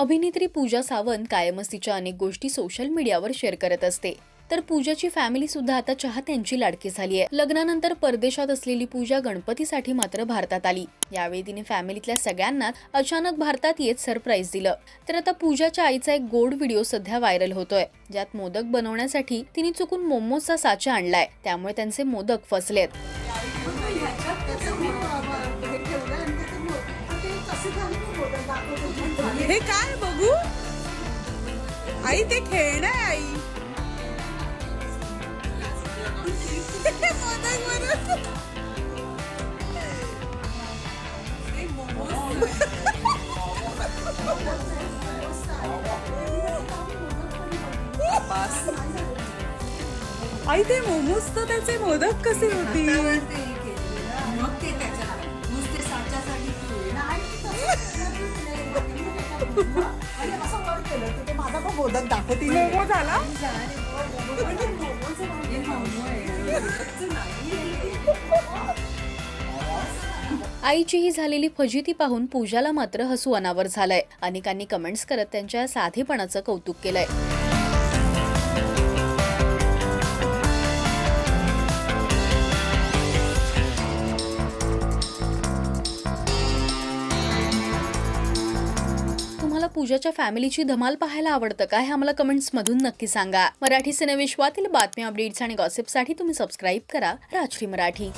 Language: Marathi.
अभिनेत्री पूजा सावंत कायमच तिच्या अनेक गोष्टी सोशल मीडियावर शेअर करत असते. तर पूजाची फॅमिली सुद्धा आता चाहत्यांची लाडकी झाली आहे. लग्नानंतर परदेशात असलेली पूजा गणपतीसाठी मात्र भारतात आली. यावेळी तिने फॅमिलीतल्या सगळ्यांना अचानक भारतात येत सरप्राईज दिलं. तर आता पूजाच्या आईचा एक गोड व्हिडिओ सध्या व्हायरल होतोय. ज्यात मोदक बनवण्यासाठी तिने चुकून मोमोजचा साचा आणलाय. त्यामुळे त्यांचे मोदक फसलेत. हे काय बघू? आई ते खेळणं आहे आई. आई ते मोमोज तर त्याचे मोदक कसे होती केलं तर ते माझा पण मोदक दाखवतील मोमो झाला? आईची ही झालेली फजिती पाहून पूजाला मात्र हसू अनावर झालंय. अनेकांनी कमेंट्स करत त्यांच्या साधेपणाचं कौतुक केलंय. पूजाच्या फॅमिलीची धमाल पाहायला आवडतं का हे आम्हाला कमेंट्स मधून नक्की सांगा. मराठी सिनेविश्वातील बातम्या अपडेट्स आणि गॉसिपसाठी तुम्ही सबस्क्राईब करा राजश्री मराठी.